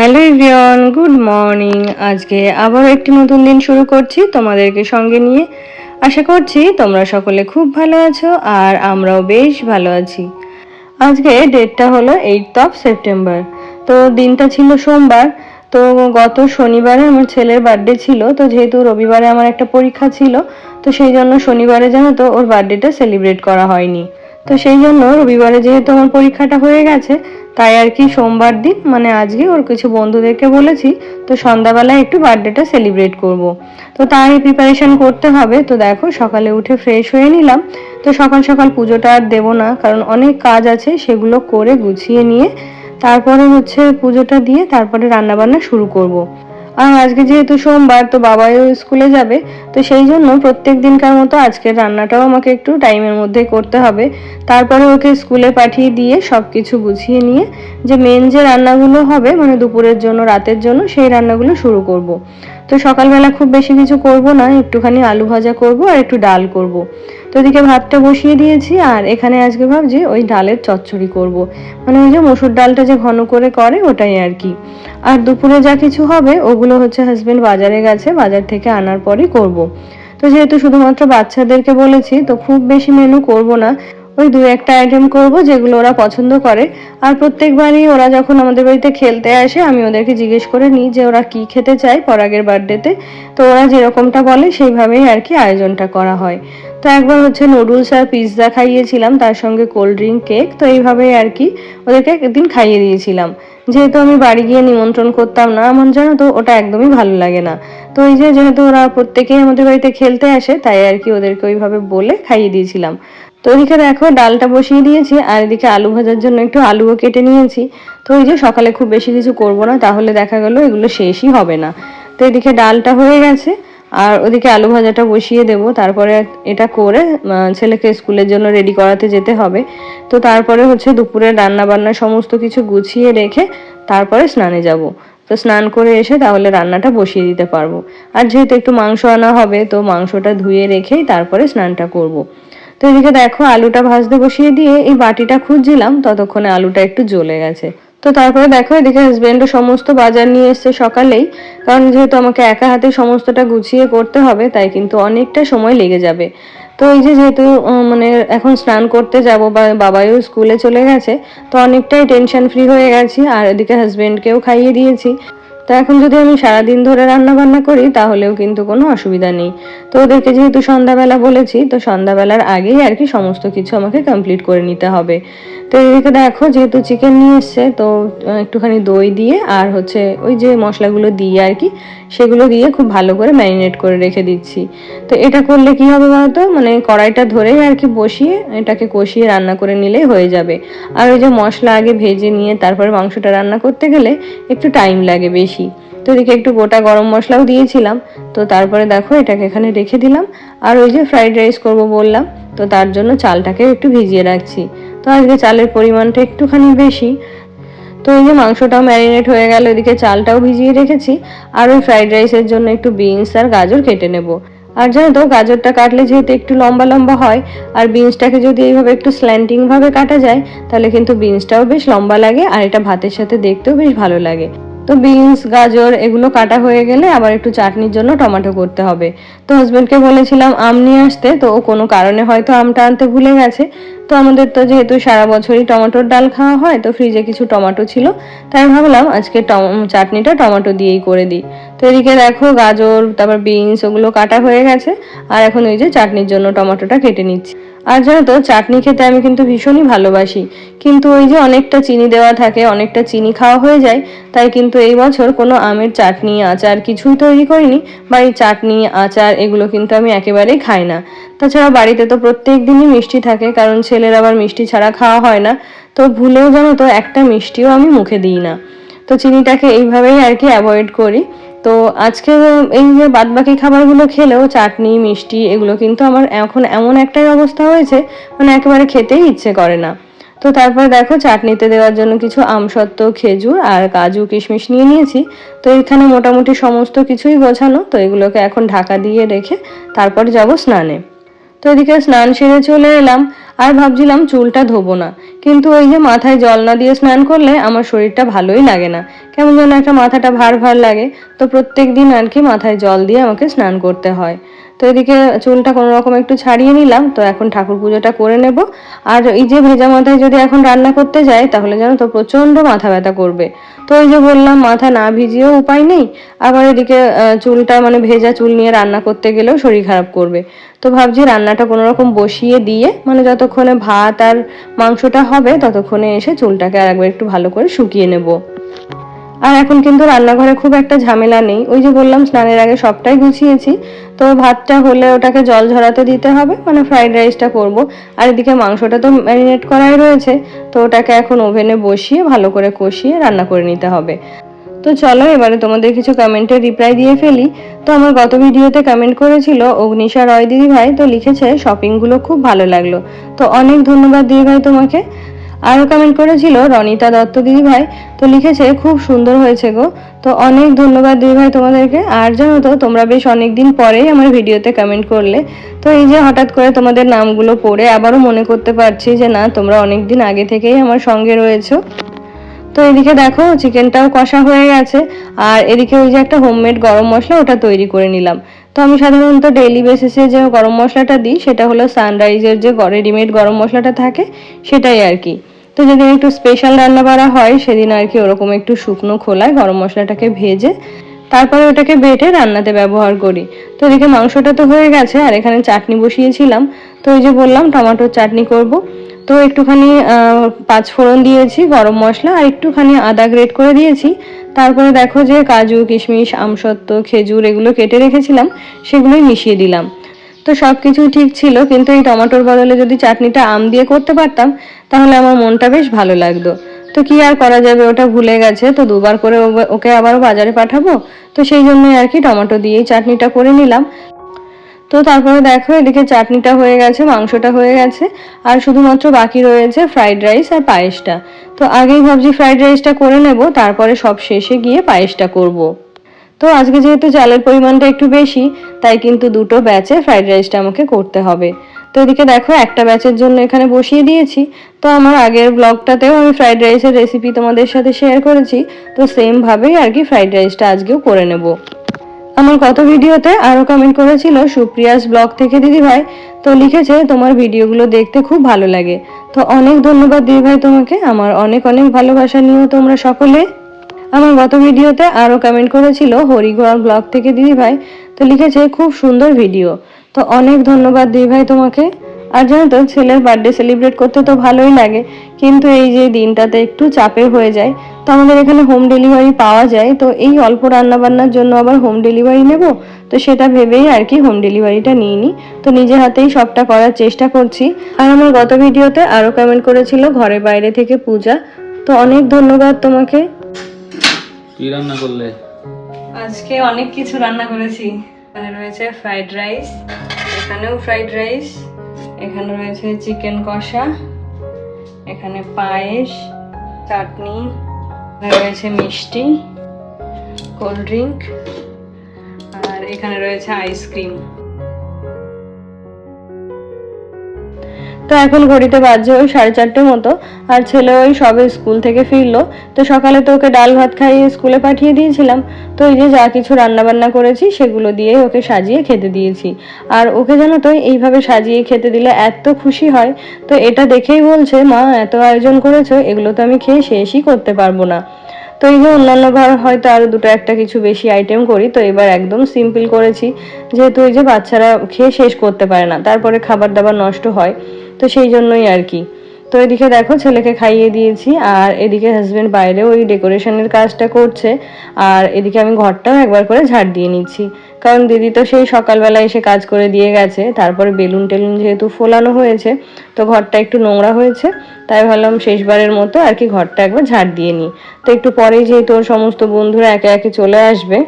Hello everyone, good morning. আজকে আবার একটি নতুন দিন শুরু করছি তোমাদেরকে সঙ্গে নিয়ে। আশা করছি তোমরা সকলে খুব ভালো আছো আর আমরাও বেশ ভালো আছি। আজকে ডেটটা হলো এইট অফ সেপ্টেম্বর তো দিনটা ছিল সোমবার, তো গত শনিবারে আমার ছেলের বার্থডে ছিল, তো যেহেতু রবিবারে আমার একটা পরীক্ষা ছিল, তো সেই জন্য শনিবারে জানো তো ওর বার্থডেটা সেলিব্রেট করা হয়নি। তো সেই জন্য রবিবারে যেহেতু আমার পরীক্ষাটা হয়ে গেছে, তাই আর কি সোমবার দিন মানে আজকে ওর কিছু বন্ধুদেরকে বলেছি, তো সন্ধ্যাবেলায় একটু বার্থডেটা সেলিব্রেট করব। তো তাই প্রিপারেশন করতে হবে, তো দেখো সকালে উঠে ফ্রেশ হয়ে নিলাম তো সকাল সকাল পুজোটা আর দেবো না, কারণ অনেক কাজ আছে, সেগুলো করে গুছিয়ে নিয়ে তারপরে হচ্ছে পুজোটা দিয়ে তারপরে রান্নাবান্না শুরু করব। আর আজকে যেহেতু সোমবার, তো বাবাও স্কুলে যাবে, তো সেই জন্য প্রত্যেক দিনকার মতো আজকের রান্নাটাও আমাকে একটু টাইমের মধ্যে করতে হবে তারপরে ওকে স্কুলে পাঠিয়ে দিয়ে সব কিছু গুছিয়ে নিয়ে যে মেন যে রান্নাগুলো হবে মানে দুপুরের জন্য, রাতের জন্য, সেই রান্নাগুলো শুরু করব। তো সকালবেলা খুব বেশি কিছু করব না, একটুখানি আলু ভাজা করব আর একটু ডাল করব। তো এদিকে ভাতটা বসিয়ে দিয়েছি, আর এখানে আজকে ভাবছি ওই ডালের চচ্চড়ি করব। মানে ওই যে মসুর ডালটা যে ঘন করে করে, ওটাই আর কি আর দুপুরে যা কিছু হবে, ওগুলো হচ্ছে হাজবেন্ড বাজারে গেছে, বাজার থেকে আনার পরই করব। তো যেহেতু শুধুমাত্র বাচ্চাদেরকে বলেছি, তো খুব বেশি মেনু করব না ওই দু একটা আইটেম করব যেগুলো ওরা পছন্দ করে। আর প্রত্যেকবারই ওরা যখন আমাদের বাড়িতে খেলতে আসে, আমি ওদেরকে জিজ্ঞেস করে নিই যে ওরা কি খেতে চায় পরাগের বার্থডেতে তো। ওরা যেরকমটা বলে, সেইভাবেই আর কি আয়োজনটা করা হয়। তো একবার হচ্ছে নুডলস আর পিৎজা খাইয়েছিলাম, তার সঙ্গে কোল্ড ড্রিঙ্ক কেক তো এইভাবেই আর কি ওদেরকে একদিন খাইয়ে দিয়েছিলাম। যেহেতু আমি বাড়ি গিয়ে নিমন্ত্রণ করতাম না আমার জানো তো, ওটা একদমই ভালো লাগে না। তো ওই যে যেহেতু ওরা প্রত্যেকেই আমাদের বাড়িতে খেলতে আসে, তাই আর কি ওদেরকে ওইভাবে বলে খাইয়ে দিয়েছিলাম। তো ওইদিকে দেখো, ডালটা বসিয়ে দিয়েছি, আর এদিকে আলু ভাজার জন্য একটু আলুও কেটে নিয়েছি। তো ওই যে সকালে খুব বেশি কিছু করব না, তাহলে দেখা গেল এগুলো শেষই হবে না। তো এদিকে ডালটা হয়ে গেছে, আর ওদিকে আলু ভাজাটা বসিয়ে দেব। তারপরে এটা করে ছেলেকে স্কুলের জন্য রেডি করাতে যেতে হবে। তো তারপরে হচ্ছে দুপুরে রান্না বান্না সমস্ত কিছু গুছিয়ে রেখে তারপরে স্নানে যাব। তো স্নান করে এসে তাহলে রান্নাটা বসিয়ে দিতে পারব। আর যেহেতু একটু মাংস আনা হবে, তো মাংসটা ধুয়ে রেখেই তারপরে স্নানটা করব। তো এদিকে দেখো, আলুটা ভাজতে বসিয়ে দিয়ে এই বাটিটা খুঁজছিলাম, ততক্ষণে আলুটা একটু জ্বলে গেছে। তো তারপরে দেখো, এদিকে হাজব্যান্ডও সমস্ত বাজার নিয়ে এসছে সকালেই। কারণ যেহেতু আমাকে একা হাতে সমস্তটা গুছিয়ে করতে হবে, তাই কিন্তু অনেকটা সময় লেগে যাবে। তো এই যে যেহেতু মানে এখন স্নান করতে যাব বা বাবাইও স্কুলে চলে গেছে, তো অনেকটাই টেনশন ফ্রি হয়ে গেছি, আর এদিকে হাজব্যান্ডকেও খাইয়ে দিয়েছি। তো এখন যদি আমি সারাদিন ধরে রান্না বান্না করি, তাহলেও কিন্তু কোনো অসুবিধা নেই। তো ওদেরকে যেহেতু সন্ধ্যাবেলা বলেছি, তো সন্ধ্যাবেলার আগেই আর কি সমস্ত কিছু আমাকে কমপ্লিট করে নিতে হবে। তো এদিকে দেখো, যেহেতু চিকেন নিয়ে এসছে, তো একটুখানি দই দিয়ে আর হচ্ছে ওই যে মশলাগুলো দিয়ে আর কি, সেগুলো দিয়ে খুব ভালো করে ম্যারিনেট করে রেখে দিচ্ছি। তো এটা করলে কি হবে বলতো? মানে কড়াইটা ধরেই আর কি বসিয়ে এটাকে কষিয়ে রান্না করে নিলেই হয়ে যাবে। আর ওই যে মশলা আগে ভেজে নিয়ে তারপরে মাংসটা রান্না করতে গেলে একটু টাইম লাগে বেশি। তো এদিকে একটু গোটা গরম মশলাও দিয়েছিলাম। তো তারপরে দেখো এটাকে এখানে রেখে দিলাম। আর ওই যে ফ্রাইড রাইস করব বললাম। তো তার জন্য চালটাকে একটু ভিজিয়ে রাখছি। তো আজকে চালের পরিমাণটা একটুখানি বেশি। তো এই যে মাংসটাও ম্যারিনেট হয়ে গেল, এদিকে চালটাও ভিজিয়ে রেখেছি। আর ওই ফ্রাইড রাইসের জন্য একটু বিনস আর গাজর কেটে নেব। আর জানো তো, গাজরটা কাটলে যেহেতু একটু লম্বা লম্বা হয়, আর বিনসটাকে যদি এইভাবে একটু স্ল্যান্টিং ভাবে কাটা যায়, তাহলে কিন্তু বিনসটাও বেশ লম্বা লাগে, আর এটা ভাতের সাথে দেখতেও বেশ ভালো লাগে। তো বিনস, গাজর এগুলো কাটা হয়ে গেলে আবার একটু চাটনির জন্য টমেটো করতে হবে। তো হাজব্যান্ডকে বলেছিলাম আম নিয়ে আসতে, তো ও কোনো কারণে হয়তো আমটা আনতে ভুলে গেছে। তো আমাদের তো যেহেতু সারা বছরই টমেটোর ডাল খাওয়া হয়, তো ফ্রিজে কিছু টমেটো ছিল। তাই ভাবলাম আজকে চাটনিটা টমেটো দিয়েই করে দিই। তো এদিকে দেখো গাজর, তারপর বিনস, ওগুলো কাটা হয়ে গেছে। আর এখন ওই যে চাটনির জন্য টমেটোটা কেটে নিচ্ছি। আর জানো তো, চাটনি খেতে আমি কিন্তু ভীষণই ভালোবাসি। কিন্তু ওই যে অনেকটা চিনি দেওয়া থাকে, অনেকটা চিনি খাওয়া হয়ে যায়, তাই কিন্তু এই বছর কোনো আমের চাটনি, আচার কিছুই তৈরি করিনি, বা এই চাটনি, আচার এগুলো কিন্তু আমি একেবারেই খাই না। তাছাড়া বাড়িতে তো প্রত্যেক দিনই মিষ্টি থাকে, কারণ ছেলের আবার মিষ্টি ছাড়া খাওয়া হয় না, তো ভুলেও জানো তো, একটা মিষ্টিও আমি মুখে দিই না। তো চিনিটাকে এইভাবেই আর কি অ্যাভয়েড করি। তো আজকে এই যে বাদবাকি খাবারগুলো খেলেও চাটনি, মিষ্টি এগুলো কিন্তু আমার এখন এমন একটাই অবস্থা হয়েছে মানে একেবারে খেতেই ইচ্ছে করে না। তো তারপর দেখো চাটনিতে দেওয়ার জন্য কিছু আমসত্ত্ব, খেজুর আর কাজু, কিশমিশ নিয়ে নিয়েছি। তো এখানে মোটামুটি সমস্ত কিছুই গোছানো, তো এগুলোকে এখন ঢাকা দিয়ে রেখে তারপর যাব স্নানে। তো এদিকে স্নান সেরে চলে এলাম, আর ভাবছিলাম চুলটা ধোবো না। কিন্তু ওই যে মাথায় জল না দিয়ে স্নান করলে আমার শরীরটা ভালোই লাগে না। কেমন যেন একটা মাথাটা ভার ভার লাগে। তো প্রত্যেক দিন আর কি মাথায় জল দিয়ে আমাকে স্নান করতে হয়। তো এদিকে চুলটা কোনো রকম একটু ছাড়িয়ে নিলাম, তো এখন ঠাকুর পুজোটা করে নেব। আর এই যে ভেজা মাথায় যদি এখন রান্না করতে যাই, তাহলে যেন তো প্রচণ্ড মাথা ব্যথা করবে। তো ওই যে বললাম, মাথা না ভিজিয়েও উপায় নেই, আবার এদিকে চুলটা মানে ভেজা চুল নিয়ে রান্না করতে গেলেও শরীর খারাপ করবে। তো ভাবছি রান্নাটা কোনো রকম বসিয়ে দিয়ে মানে যতক্ষণে ভাত আর মাংসটা হবে, ততক্ষণে এসে চুলটাকে আর একবার একটু ভালো করে শুকিয়ে নেব। আর এখন কিন্তু রান্নাঘরে খুব একটা ঝামেলা নেই। ওই যে বললাম, স্নানের আগে সবটাই গুছিয়েছি। তো ভাতটা হলে ওটাকে জল ঝরাতে দিতে হবে মানে ফ্রাইড রাইসটা করব। আর এদিকে মাংসটা তো ম্যারিনেট করাই রয়েছে, তো ওটাকে এখন ওভেনে বসিয়ে ভালো করে কষিয়ে রান্না করে নিতে হবে। তো চলো, এবারে তোমাদের কিছু কমেন্টে রিপ্লাই দিয়ে ফেলি। তো আমার গত ভিডিওতে কমেন্ট করেছিল অগ্নিশা রয় দিদি ভাই তো লিখেছে শপিংগুলো খুব ভালো লাগল। তো অনেক ধন্যবাদ দিদি ভাই তোমাকে। আরও কমেন্ট করেছিল রনিতা দত্ত দিদি ভাই, তো লিখেছে, খুব সুন্দর হয়েছে গো। তো অনেক ধন্যবাদ দিদি ভাই তোমাদেরকে। আর জানো তো, তোমরা বেশ অনেক দিন পরেই আমার ভিডিওতে কমেন্ট করলে। তো এই যে হঠাৎ করে তোমাদের নামগুলো পড়ে, আবারও মনে করতে পারছি যে না, তোমরা অনেক দিন আগে থেকেই আমার সঙ্গে রয়েছো। তো এদিকে দেখো চিকেনটাও কষা হয়ে গেছে। আর এদিকে ওই যে একটা হোমমেড গরম মশলা, ওটা তৈরি করে নিলাম। তো আমি সাধারণত ডেইলি বেসিসে যে গরম মশলাটা দিই, সেটা হলো সানরাইজের যে রেডিমেড গরম মশলাটা থাকে, সেটাই আর কি। তো যেদিন একটু স্পেশাল রান্না করা হয়, সেদিন আর কি ওরকম একটু শুকনো খোলায় গরম মশলাটাকে ভেজে, তারপরে ওটাকে বেটে রান্নাতে ব্যবহার করি। তো এদিকে মাংসটা তো হয়ে গেছে, আর এখানে চাটনি বসিয়েছিলাম। তো ওই যে বললাম, টমেটোর চাটনি করব। তো একটুখানি পাঁচ ফোড়ন দিয়েছি, গরম মশলা, আর একটুখানি আদা গ্রেট করে দিয়েছি। তারপরে দেখো যে কাজু, কিশমিশ, আমসত্ত্ব, খেজুর এগুলো কেটে রেখেছিলাম, সেগুলোই মিশিয়ে দিলাম। তো সব কিছুই ঠিক ছিল, কিন্তু এই টমেটোর বদলে যদি চাটনিটা আম দিয়ে করতে পারতাম, তাহলে আমার মনটা বেশ ভালো লাগতো। তো কি আর করা যাবে, ওটা ভুলে গেছে, তো দুবার করে ওকে আবারও বাজারে পাঠাবো। তো সেই জন্যই আর কি টমেটো দিয়েই চাটনিটা করে নিলাম। তো তারপরে দেখো এদিকে চাটনিটা হয়ে গেছে, মাংসটা হয়ে গেছে, আর শুধুমাত্র বাকি রয়েছে ফ্রাইড রাইস আর পায়েসটা। তো আগেই ভাবছি ফ্রাইড রাইসটা করে নেব, তারপরে সব শেষে গিয়ে পায়েসটা করব। তো আজকে যেহেতু চালের পরিমাণটা একটু বেশি, তাই কিন্তু দুটো ব্যাচে ফ্রাইড রাইসটা আমাকে করতে হবে। তো এদিকে দেখো একটা ব্যাচের জন্য এখানে বসিয়ে দিয়েছি। তো আমার আগের ব্লগটাতেও আমি ফ্রাইড রাইসের রেসিপি তোমাদের সাথে শেয়ার করেছি। তো সেমভাবেই আর কি ফ্রাইড রাইসটা আজকেও করে নেব। আমার গত ভিডিওতে আরও কমেন্ট করেছিল সুপ্রিয়াস ব্লগ থেকে দিদি ভাই, তো লিখেছে তোমার ভিডিওগুলো দেখতে খুব ভালো লাগে। তো অনেক ধন্যবাদ দিদি ভাই তোমাকে, আমার অনেক অনেক ভালোবাসা নিও তোমরা সকলে। আমার গত ভিডিওতে আরও কমেন্ট করেছিল হরিগড় ব্লগ থেকে দিদি ভাই, তো লিখেছে খুব সুন্দর ভিডিও। তো অনেক ধন্যবাদ দিদি ভাই তোমাকে। আর জানো তো, ছেলের বার্থডে সেলিব্রেট করতে তো ভালোই লাগে, কিন্তু এই যে দিনটাতে একটু চাপের হয়ে যায় তো আমাদের এখানে হোম ডেলিভারি পাওয়া যায়। তো এই অল্প রান্না বান্নার জন্য আবার হোম ডেলিভারি নেব। তো সেটা ভেবেই আর কি হোম ডেলিভারিটা নিয়ে নিই তো নিজে হাতেই সবটা করার চেষ্টা করছি। আর আমার গত ভিডিওতে আরও কমেন্ট করেছিল ঘরে বাইরে থেকে পূজা। তো অনেক ধন্যবাদ তোমাকে। কি রান্না করলে? আজকে অনেক কিছু রান্না করেছি। এখানে রয়েছে ফ্রাইড রাইস এখানেও ফ্রাইড রাইস এখানে রয়েছে চিকেন কষা এখানে পায়েস চাটনি। রয়েছে মিষ্টি কোল্ড ড্রিঙ্ক আর এখানে রয়েছে আইসক্রিম। তো এখন ঘড়িতে বাজছে ওই সাড়ে চারটে মতো, আর ছেলে ওই সবে স্কুল থেকে ফিরলো। তো সকালে তো ওকে ডাল ভাত খাইয়ে স্কুলে পাঠিয়ে দিয়েছিলাম। তো এই যে যা কিছু রান্না বান্না করেছি, সেগুলো দিয়ে ওকে সাজিয়ে খেতে দিয়েছি। আর ওকে জানো তো, এইভাবে সাজিয়ে খেতে দিলে এত খুশি হয়। তো এটা দেখেই বলছে, মা, এত আয়োজন করেছ, এগুলো তো আমি খেয়ে শেষই করতে পারব না। তো এই যে অন্যান্য বার হয়তো আরও দুটো একটা কিছু বেশি আইটেম করি। তো এবার একদম সিম্পল করেছি। যেহেতু ওই যে বাচ্চারা খেয়ে শেষ করতে পারে না, তারপরে খাবার দাবার নষ্ট হয়। তো সেই জন্যই আর কি। তো এদিকে দেখো ছেলেকে খাইয়ে দিয়েছি আর এদিকে হাজব্যান্ড বাইরে ওই ডেকোরেশনের কাজটা করছে আর এদিকে আমি ঘরটাও একবার করে ঝাড় দিয়ে নিচ্ছি। কারণ দিদি তো সেই সকালবেলা এসে কাজ করে দিয়ে গেছে, তারপরে বেলুন টেলুন যেহেতু ফোলানো হয়েছে, তো ঘরটা একটু নোংরা হয়েছে, তাই ভাবলাম শেষবারের মতো আর কি ঘরটা একবার ঝাড় দিয়ে নিই। তো একটু পরেই যেহেতু ওর সমস্ত বন্ধুরা একে একে চলে আসবে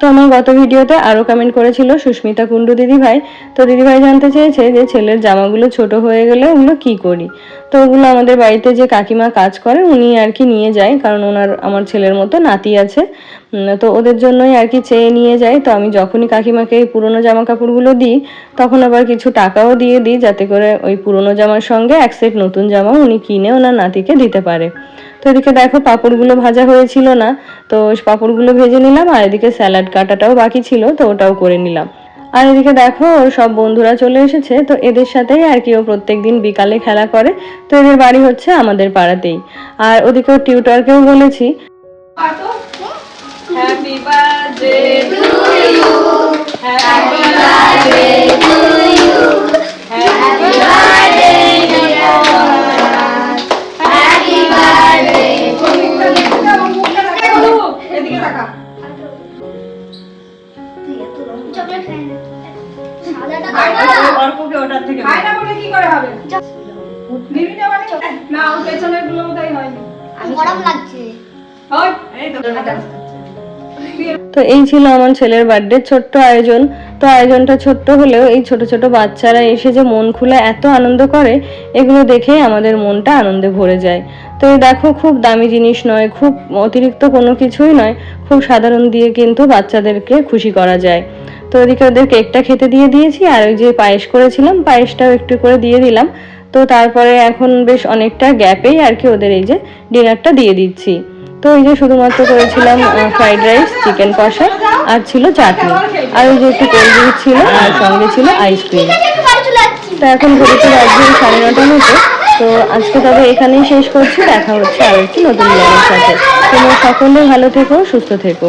তো আমার গত ভিডিওতে আরও কমেন্ট করেছিল সুস্মিতা কুণ্ডু দিদিভাই। তো দিদিভাই জানতে চেয়েছে যে ছেলের জামাগুলো ছোট হয়ে গেলে ওগুলো কী করি? তো ওগুলো আমাদের বাড়িতে যে কাকিমা কাজ করে, উনি আর কি নিয়ে যায়, কারণ ওনার, আমার ছেলের মতো নাতি আছে। তো ওদের জন্যই আর কি চেয়ে নিয়ে যাই তো আমি যখনই কাকিমাকে এই পুরোনো জামা কাপড়গুলো দিই, তখন আবার কিছু টাকাও দিয়ে দিই, যাতে করে ওই পুরোনো জামার সঙ্গে এক সেট নতুন জামা উনি কিনে ওনার নাতিকে দিতে পারে। তো এদিকে দেখো পাঁপড়গুলো ভাজা হয়েছিল না, তো পাঁপড়গুলো ভেজে নিলাম, আর এদিকে স্যালাড কাটাটাও বাকি ছিল, তো ওটাও করে নিলাম। আর এদিকে দেখো ওর সব বন্ধুরা চলে এসেছে, তো এদের সাথেই আর কি ও প্রত্যেক দিন বিকালে খেলা করে। তো এদের বাড়ি হচ্ছে আমাদের পাড়াতেই। আর ওদিকে ওর টিউটরকেও বলেছি। তো এই ছিল আমার ছেলের বার্থডে ছোট্ট আয়োজন। তো আয়োজনটা ছোট্ট হলেও এই ছোট ছোট বাচ্চারা এসে যে মন খুলে এত আনন্দ করে, এগুলো দেখেই আমাদের মনটা আনন্দে ভরে যায়। তো দেখো, খুব দামি জিনিস নয়, খুব অতিরিক্ত কোনো কিছুই নয়, খুব সাধারণ দিয়ে কিন্তু বাচ্চাদেরকে খুশি করা যায়। তো ওদিকে ওদের কেকটা খেতে দিয়ে দিয়েছি, আর ওই যে পায়েস করেছিলাম, পায়েসটাও একটু করে দিয়ে দিলাম। তো তারপরে এখন বেশ অনেকটা গ্যাপেই আর কি ওদের এই যে ডিনারটা দিয়ে দিচ্ছি। তো এই যে শুধুমাত্র করেছিলাম ফ্রাইড রাইস চিকেন কষা, আর ছিল চাটনি। আর ওই যে একটু কোল্ড ড্রিঙ্ক ছিল, আর সঙ্গে ছিল আইসক্রিম তো এখন ঘুরেছে রাজ্যে সাড়ে নটার মতো। তো আজকে তবে এখানেই শেষ করছি। দেখা হচ্ছে আর একটি নতুন ব্লগের সাথে। তোমরা সকলে ভালো থেকো, সুস্থ থেকো।